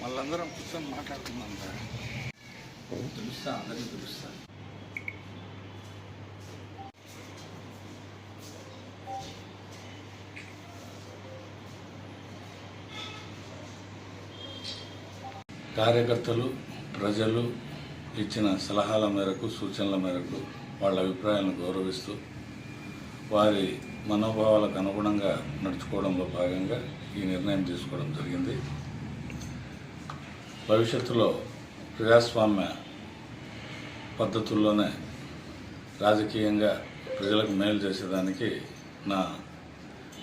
వాళ్ళందరం కూర్చొని మాట్లాడుతున్నాం సార్ తెలుస్తా అందరికీ తెలుస్తా. కార్యకర్తలు ప్రజలు ఇచ్చిన సలహాల మేరకు సూచనల మేరకు వాళ్ళ అభిప్రాయాలను గౌరవిస్తూ వారి మనోభావాలకు అనుగుణంగా నడుచుకోవడంలో భాగంగా ఈ నిర్ణయం తీసుకోవడం జరిగింది. భవిష్యత్తులో ప్రజాస్వామ్య పద్ధతుల్లోనే రాజకీయంగా ప్రజలకు మేలు చేసేదానికి నా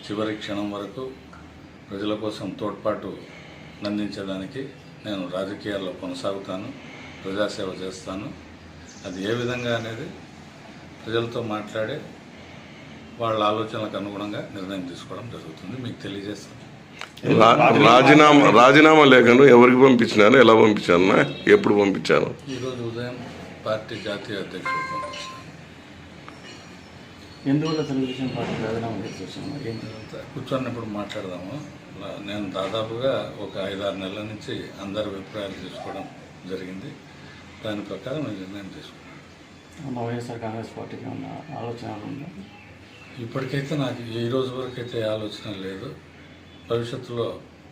చివరి క్షణం వరకు ప్రజల కోసం తోడ్పాటు అందించడానికి నేను రాజకీయాల్లో కొనసాగుతాను ప్రజాసేవ చేస్తాను. అది ఏ విధంగా అనేది ప్రజలతో మాట్లాడే వాళ్ళ ఆలోచనలకు అనుగుణంగా నిర్ణయం తీసుకోవడం జరుగుతుంది. మీకు తెలియజేస్తాను. రాజీనామా రాజీనామా లేఖను ఎవరికి పంపించినారు ఎలా పంపించారు ఎప్పుడు పంపించారు ఈరోజు ఉదయం పార్టీ జాతీయ అధ్యక్షుడు పంపించాను. కూర్చొన్నప్పుడు మాట్లాడదాము. నేను దాదాపుగా ఒక ఐదారు నెలల నుంచి అందరి అభిప్రాయాలు తీసుకోవడం జరిగింది. దాని ప్రకారం నేను నిర్ణయం తీసుకున్నాను. వైఎస్ఆర్ కాంగ్రెస్ పార్టీకి ఉన్న ఆలోచన ఉందా? ఇప్పటికైతే నాకు ఈ రోజు వరకు అయితే ఆలోచన లేదు. భవిష్యత్తులో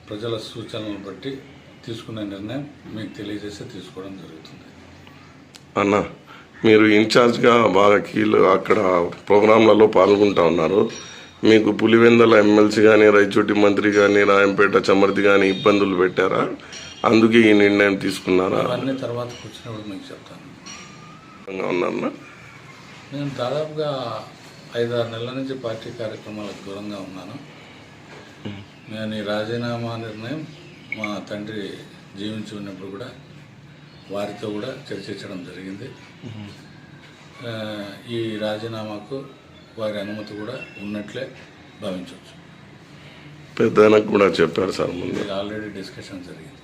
ప్రజల సూచనలను బట్టి తీసుకునే నిర్ణయం మీకు తెలియజేసి తీసుకోవడం జరుగుతుంది. అన్న మీరు ఇన్ఛార్జ్గా బాగా కీలు అక్కడ ప్రోగ్రాంలలో పాల్గొంటా ఉన్నారు. మీకు పులివెందల ఎమ్మెల్సీ కానీ రైచోటి మంత్రి కానీ రాయంపేట చమర్తి కానీ ఇబ్బందులు పెట్టారా? అందుకే ఈ నిర్ణయం తీసుకున్నారా? అవన్నీ తర్వాత కూర్చున్నప్పుడు మీకు చెప్తాను. ఉన్నారన్నా నేను దాదాపుగా ఐదారు నెలల నుంచి పార్టీ కార్యక్రమాలకు దూరంగా ఉన్నాను. నేను ఈ రాజీనామా నిర్ణయం మా తండ్రి జీవించి ఉన్నప్పుడు కూడా వారితో కూడా చర్చించడం జరిగింది. ఈ రాజీనామాకు వారి అనుమతి కూడా ఉన్నట్లే భావించవచ్చు. పెద్దనకు కూడా చెప్పారు సార్ ముందు. ఆల్రెడీ డిస్కషన్ జరిగింది.